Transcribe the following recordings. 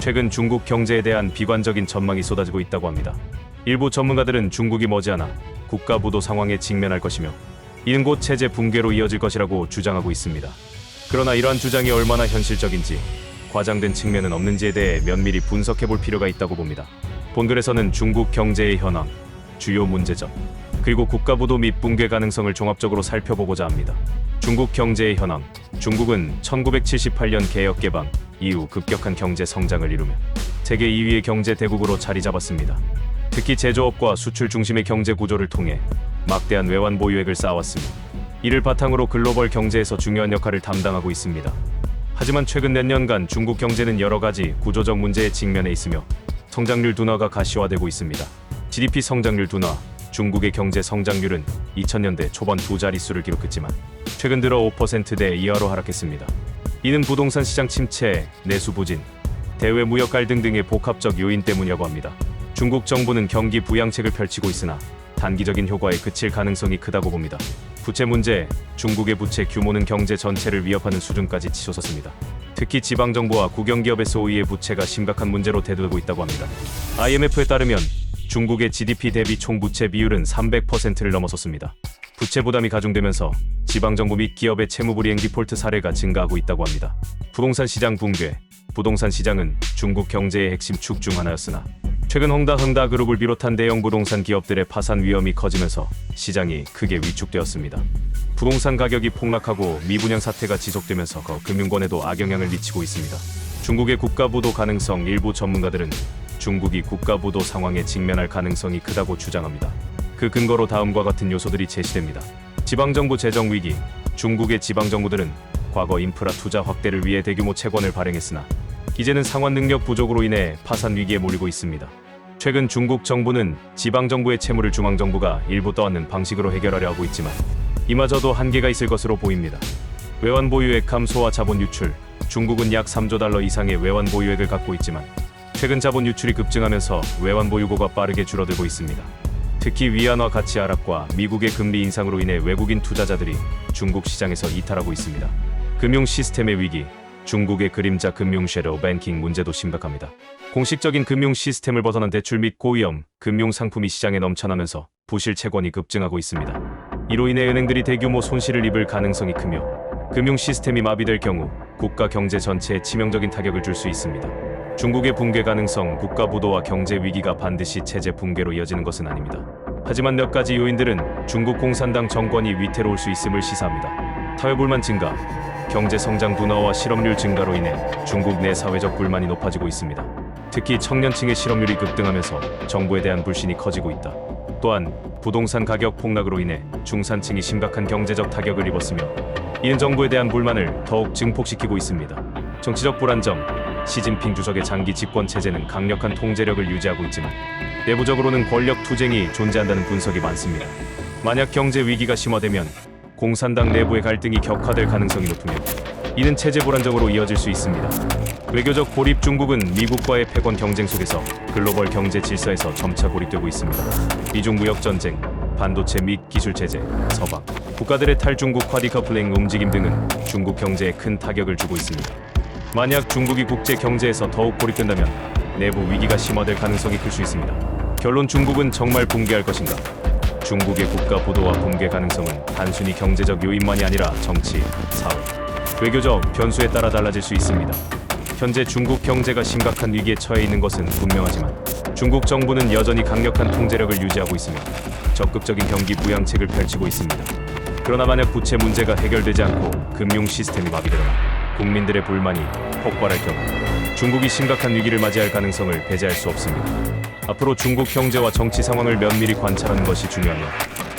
최근 중국 경제에 대한 비관적인 전망이 쏟아지고 있다고 합니다. 일부 전문가들은 중국이 머지않아 국가 부도 상황에 직면할 것이며 이는 곧 체제 붕괴로 이어질 것이라고 주장하고 있습니다. 그러나 이러한 주장이 얼마나 현실적인지 과장된 측면은 없는지에 대해 면밀히 분석해 볼 필요가 있다고 봅니다. 본글에서는 중국 경제의 현황, 주요 문제점, 그리고 국가 부도 및 붕괴 가능성을 종합적으로 살펴보고자 합니다. 중국 경제의 현황. 중국은 1978년 개혁 개방 이후 급격한 경제 성장을 이루며 세계 2위의 경제 대국으로 자리 잡았습니다. 특히 제조업과 수출 중심의 경제 구조를 통해 막대한 외환 보유액을 쌓아왔으며 이를 바탕으로 글로벌 경제에서 중요한 역할을 담당하고 있습니다. 하지만 최근 몇 년간 중국 경제는 여러 가지 구조적 문제에 직면해 있으며 성장률 둔화가 가시화되고 있습니다. GDP 성장률 둔화, 중국의 경제 성장률은 2000년대 초반 두 자릿수를 기록했지만 최근 들어 5%대 이하로 하락했습니다. 이는 부동산 시장 침체, 내수 부진, 대외 무역 갈등 등의 복합적 요인 때문이라고 합니다. 중국 정부는 경기 부양책을 펼치고 있으나 단기적인 효과에 그칠 가능성이 크다고 봅니다. 부채 문제, 중국의 부채 규모는 경제 전체를 위협하는 수준까지 치솟았습니다. 특히 지방 정부와 국영기업의 소위의 부채가 심각한 문제로 대두되고 있다고 합니다. IMF에 따르면 중국의 GDP 대비 총 부채 비율은 300%를 넘어섰습니다. 부채 부담이 가중되면서 지방 정부 및 기업의 채무불이행 디폴트 사례가 증가하고 있다고 합니다. 부동산 시장 붕괴. 부동산 시장은 중국 경제의 핵심 축 중 하나였으나 최근 홍다 흥다 그룹을 비롯한 대형 부동산 기업들의 파산 위험이 커지면서 시장이 크게 위축되었습니다. 부동산 가격이 폭락하고 미분양 사태가 지속되면서 거 금융권에도 악영향을 미치고 있습니다. 중국의 국가 부도 가능성 일부 전문가들은 중국이 국가 부도 상황에 직면할 가능성이 크다고 주장합니다. 그 근거로 다음과 같은 요소들이 제시됩니다. 지방정부 재정 위기. 중국의 지방정부들은 과거 인프라 투자 확대를 위해 대규모 채권을 발행했으나 이제는 상환 능력 부족으로 인해 파산 위기에 몰리고 있습니다. 최근 중국 정부는 지방 정부의 채무를 중앙 정부가 일부 떠안는 방식으로 해결하려 하고 있지만 이마저도 한계가 있을 것으로 보입니다. 외환 보유액 감소와 자본 유출. 중국은 약 3조 달러 이상의 외환 보유액을 갖고 있지만 최근 자본 유출이 급증하면서 외환 보유고가 빠르게 줄어들고 있습니다. 특히 위안화 가치 하락과 미국의 금리 인상으로 인해 외국인 투자자들이 중국 시장에서 이탈하고 있습니다. 금융 시스템의 위기, 중국의 그림자 금융 쉐도우 뱅킹 문제도 심각합니다. 공식적인 금융 시스템을 벗어난 대출 및 고위험 금융 상품이 시장에 넘쳐나면서 부실 채권이 급증하고 있습니다. 이로 인해 은행들이 대규모 손실을 입을 가능성이 크며 금융 시스템이 마비될 경우 국가 경제 전체에 치명적인 타격을 줄 수 있습니다. 중국의 붕괴 가능성, 국가 부도와 경제 위기가 반드시 체제 붕괴로 이어지는 것은 아닙니다. 하지만 몇 가지 요인들은 중국 공산당 정권이 위태로울 수 있음을 시사합니다. 타협불만 증가, 경제 성장 둔화와 실업률 증가로 인해 중국 내 사회적 불만이 높아지고 있습니다. 특히 청년층의 실업률이 급등하면서 정부에 대한 불신이 커지고 있다. 또한 부동산 가격 폭락으로 인해 중산층이 심각한 경제적 타격을 입었으며 이는 정부에 대한 불만을 더욱 증폭시키고 있습니다. 정치적 불안정, 시진핑 주석의 장기 집권 체제는 강력한 통제력을 유지하고 있지만 내부적으로는 권력 투쟁이 존재한다는 분석이 많습니다. 만약 경제 위기가 심화되면 공산당 내부의 갈등이 격화될 가능성이 높으며 이는 체제 불안정으로 이어질 수 있습니다. 외교적 고립 중국은 미국과의 패권 경쟁 속에서 글로벌 경제 질서에서 점차 고립되고 있습니다. 미중 무역 전쟁, 반도체 및 기술 제재, 서방, 국가들의 탈중국 쿼디커플링 움직임 등은 중국 경제에 큰 타격을 주고 있습니다. 만약 중국이 국제 경제에서 더욱 고립된다면 내부 위기가 심화될 가능성이 클 수 있습니다. 결론 중국은 정말 붕괴할 것인가? 중국의 국가 보도와 붕괴 가능성은 단순히 경제적 요인만이 아니라 정치, 사회, 외교적 변수에 따라 달라질 수 있습니다. 현재 중국 경제가 심각한 위기에 처해 있는 것은 분명하지만 중국 정부는 여전히 강력한 통제력을 유지하고 있으며 적극적인 경기 부양책을 펼치고 있습니다. 그러나 만약 부채 문제가 해결되지 않고 금융 시스템이 마비되거나 국민들의 불만이 폭발할 경우 중국이 심각한 위기를 맞이할 가능성을 배제할 수 없습니다. 앞으로 중국 경제와 정치 상황을 면밀히 관찰하는 것이 중요하며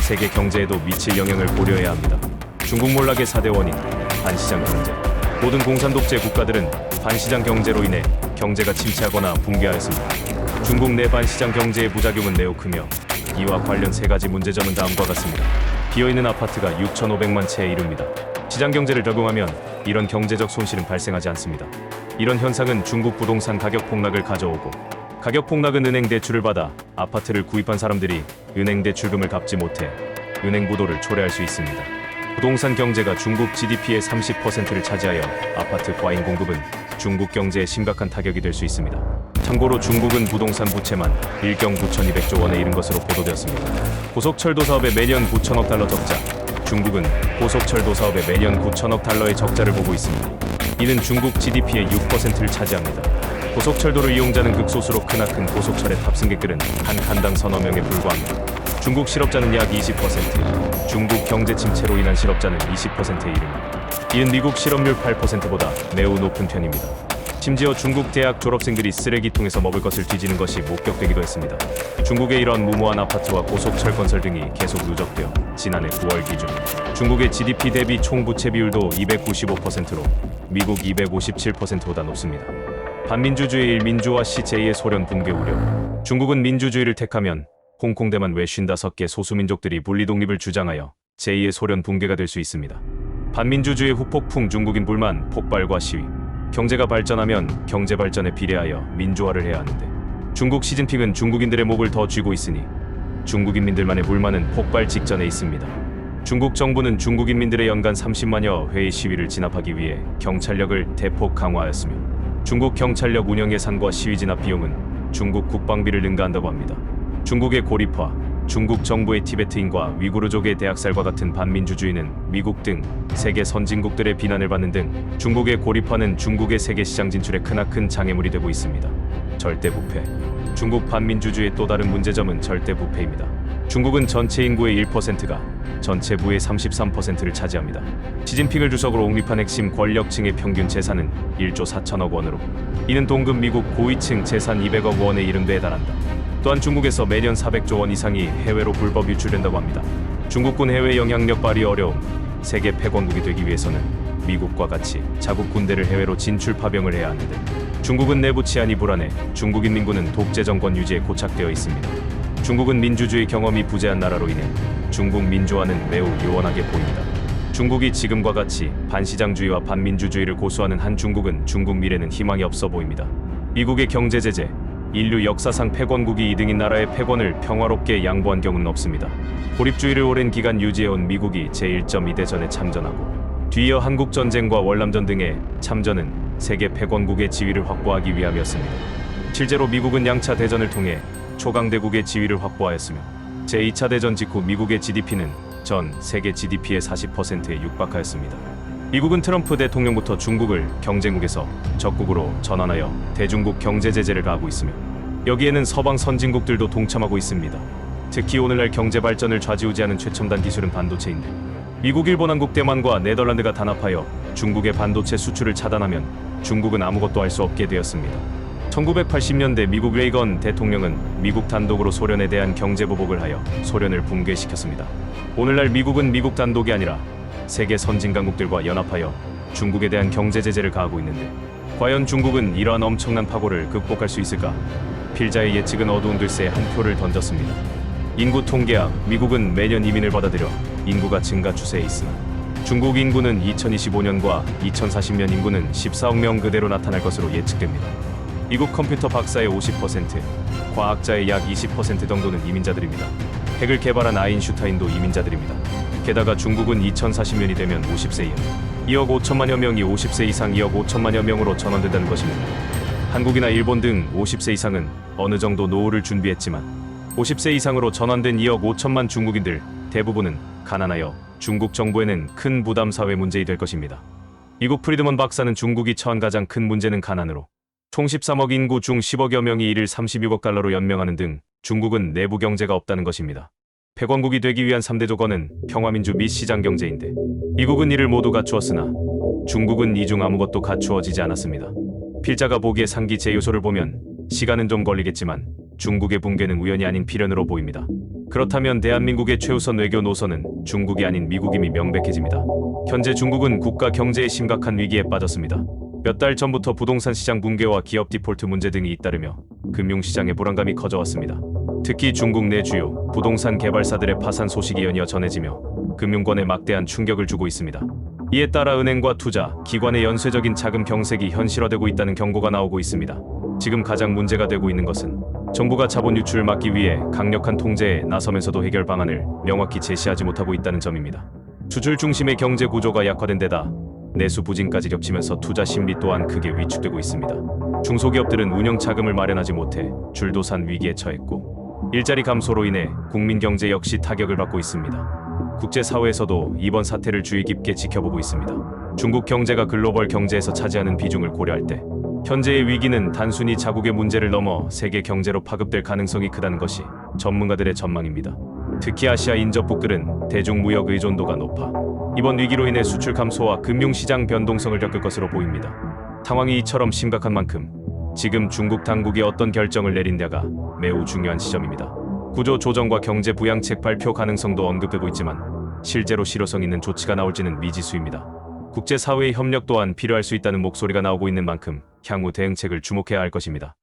세계 경제에도 미칠 영향을 고려해야 합니다. 중국 몰락의 4대 원인, 반시장 경제. 모든 공산 독재 국가들은 반시장 경제로 인해 경제가 침체하거나 붕괴하였습니다. 중국 내 반시장 경제의 부작용은 매우 크며 이와 관련 세 가지 문제점은 다음과 같습니다. 비어있는 아파트가 6,500만 채에 이릅니다. 시장 경제를 적용하면 이런 경제적 손실은 발생하지 않습니다. 이런 현상은 중국 부동산 가격 폭락을 가져오고 가격 폭락은 은행 대출을 받아 아파트를 구입한 사람들이 은행 대출금을 갚지 못해 은행 부도를 초래할 수 있습니다. 부동산 경제가 중국 GDP의 30%를 차지하여 아파트 과잉 공급은 중국 경제에 심각한 타격이 될 수 있습니다. 참고로 중국은 부동산 부채만 1경 9,200조 원에 이른 것으로 보도되었습니다. 고속철도 사업에 매년 9천억 달러 적자. 중국은 고속철도 사업에 매년 9천억 달러의 적자를 보고 있습니다. 이는 중국 GDP의 6%를 차지합니다. 고속철도를 이용자는 극소수로 크나큰 고속철의 탑승객들은 한 칸당 서너 명에 불과합니다. 중국 실업자는 약 20%, 중국 경제 침체로 인한 실업자는 20%에 이릅니다. 이는 미국 실업률 8%보다 매우 높은 편입니다. 심지어 중국 대학 졸업생들이 쓰레기통에서 먹을 것을 뒤지는 것이 목격되기도 했습니다. 중국의 이런 무모한 아파트와 고속철 건설 등이 계속 누적되어 지난해 9월 기준 중국의 GDP 대비 총 부채 비율도 295%로 미국 257%보다 높습니다. 반민주주의 일 민주화 시 제2의 소련 붕괴 우려. 중국은 민주주의를 택하면 홍콩 대만 외 55개 소수민족들이 분리 독립을 주장하여 제2의 소련 붕괴가 될 수 있습니다. 반민주주의 후폭풍 중국인 불만 폭발과 시위. 경제가 발전하면 경제 발전에 비례하여 민주화를 해야 하는데 중국 시진핑은 중국인들의 목을 더 쥐고 있으니 중국인민들만의 불만은 폭발 직전에 있습니다. 중국 정부는 중국인민들의 연간 30만여 회의 시위를 진압하기 위해 경찰력을 대폭 강화하였으며 중국 경찰력 운영 예산과 시위 진압 비용은 중국 국방비를 능가한다고 합니다. 중국의 고립화, 중국 정부의 티베트인과 위구르족의 대학살과 같은 반민주주의는 미국 등 세계 선진국들의 비난을 받는 등 중국의 고립화는 중국의 세계 시장 진출에 크나큰 장애물이 되고 있습니다. 절대 부패. 중국 반민주주의의 또 다른 문제점은 절대 부패입니다. 중국은 전체 인구의 1%가 전체 부의 33%를 차지합니다. 시진핑을 주석으로 옹립한 핵심 권력층의 평균 재산은 1조 4천억 원으로 이는 동급 미국 고위층 재산 200억 원에 이른 데에 달한다. 또한 중국에서 매년 400조 원 이상이 해외로 불법 유출된다고 합니다. 중국군 해외 영향력 발휘 어려움. 세계 패권국이 되기 위해서는 미국과 같이 자국 군대를 해외로 진출 파병을 해야 하는데 중국은 내부 치안이 불안해 중국인 민군은 독재 정권 유지에 고착되어 있습니다. 중국은 민주주의 경험이 부재한 나라로 인해 중국 민주화는 매우 요원하게 보입니다. 중국이 지금과 같이 반시장주의와 반민주주의를 고수하는 한 중국은 중국 미래는 희망이 없어 보입니다. 미국의 경제 제재, 인류 역사상 패권국이 2등인 나라의 패권을 평화롭게 양보한 경우는 없습니다. 고립주의를 오랜 기간 유지해온 미국이 제1.2대전에 참전하고 뒤이어 한국 전쟁과 월남전 등의 참전은 세계 패권국의 지위를 확보하기 위함이었습니다. 실제로 미국은 양차 대전을 통해 초강대국의 지위를 확보하였으며 제2차 대전 직후 미국의 GDP는 전 세계 GDP의 40%에 육박하였습니다. 미국은 트럼프 대통령부터 중국을 경쟁국에서 적국으로 전환하여 대중국 경제 제재를 가하고 있으며 여기에는 서방 선진국들도 동참하고 있습니다. 특히 오늘날 경제 발전을 좌지우지하는 최첨단 기술은 반도체인데 미국, 일본, 한국, 대만과 네덜란드가 단합하여 중국의 반도체 수출을 차단하면 중국은 아무것도 할 수 없게 되었습니다. 1980년대 미국 레이건 대통령은 미국 단독으로 소련에 대한 경제 보복을 하여 소련을 붕괴시켰습니다. 오늘날 미국은 미국 단독이 아니라 세계 선진 강국들과 연합하여 중국에 대한 경제 제재를 가하고 있는데 과연 중국은 이러한 엄청난 파고를 극복할 수 있을까? 필자의 예측은 어두운 글쎄에 한 표를 던졌습니다. 인구 통계학 미국은 매년 이민을 받아들여 인구가 증가 추세에 있으나 중국 인구는 2025년과 2040년 인구는 14억 명 그대로 나타날 것으로 예측됩니다. 미국 컴퓨터 박사의 50%, 과학자의 약 20% 정도는 이민자들입니다. 핵을 개발한 아인슈타인도 이민자들입니다. 게다가 중국은 2040년이 되면 50세 이하 2억 5천만여 명이 50세 이상 2억 5천만여 명으로 전환된다는 것입니다. 한국이나 일본 등 50세 이상은 어느 정도 노후를 준비했지만 50세 이상으로 전환된 2억 5천만 중국인들 대부분은 가난하여 중국 정부에는 큰 부담 사회 문제이 될 것입니다. 미국 프리드먼 박사는 중국이 처한 가장 큰 문제는 가난으로 총 13억 인구 중 10억여 명이 이를 36억 달러로 연명하는 등 중국은 내부 경제가 없다는 것입니다. 패권국이 되기 위한 3대 조건은 평화민주 및 시장 경제인데 미국은 이를 모두 갖추었으나 중국은 이중 아무것도 갖추어지지 않았습니다. 필자가 보기에 상기 제요소를 보면 시간은 좀 걸리겠지만 중국의 붕괴는 우연이 아닌 필연으로 보입니다. 그렇다면 대한민국의 최우선 외교 노선은 중국이 아닌 미국임이 명백해집니다. 현재 중국은 국가 경제의 심각한 위기에 빠졌습니다. 몇 달 전부터 부동산 시장 붕괴와 기업 디폴트 문제 등이 잇따르며 금융시장의 불안감이 커져왔습니다. 특히 중국 내 주요 부동산 개발사들의 파산 소식이 연이어 전해지며 금융권에 막대한 충격을 주고 있습니다. 이에 따라 은행과 투자, 기관의 연쇄적인 자금 경색이 현실화되고 있다는 경고가 나오고 있습니다. 지금 가장 문제가 되고 있는 것은 정부가 자본 유출을 막기 위해 강력한 통제에 나서면서도 해결 방안을 명확히 제시하지 못하고 있다는 점입니다. 수출 중심의 경제 구조가 약화된 데다 내수 부진까지 겹치면서 투자 심리 또한 크게 위축되고 있습니다. 중소기업들은 운영 자금을 마련하지 못해 줄도산 위기에 처했고 일자리 감소로 인해 국민 경제 역시 타격을 받고 있습니다. 국제사회에서도 이번 사태를 주의 깊게 지켜보고 있습니다. 중국 경제가 글로벌 경제에서 차지하는 비중을 고려할 때 현재의 위기는 단순히 자국의 문제를 넘어 세계 경제로 파급될 가능성이 크다는 것이 전문가들의 전망입니다. 특히 아시아 인접국들은 대중무역 의존도가 높아 이번 위기로 인해 수출 감소와 금융시장 변동성을 겪을 것으로 보입니다. 상황이 이처럼 심각한 만큼 지금 중국 당국이 어떤 결정을 내린다가 매우 중요한 시점입니다. 구조 조정과 경제 부양책 발표 가능성도 언급되고 있지만 실제로 실효성 있는 조치가 나올지는 미지수입니다. 국제사회의 협력 또한 필요할 수 있다는 목소리가 나오고 있는 만큼 향후 대응책을 주목해야 할 것입니다.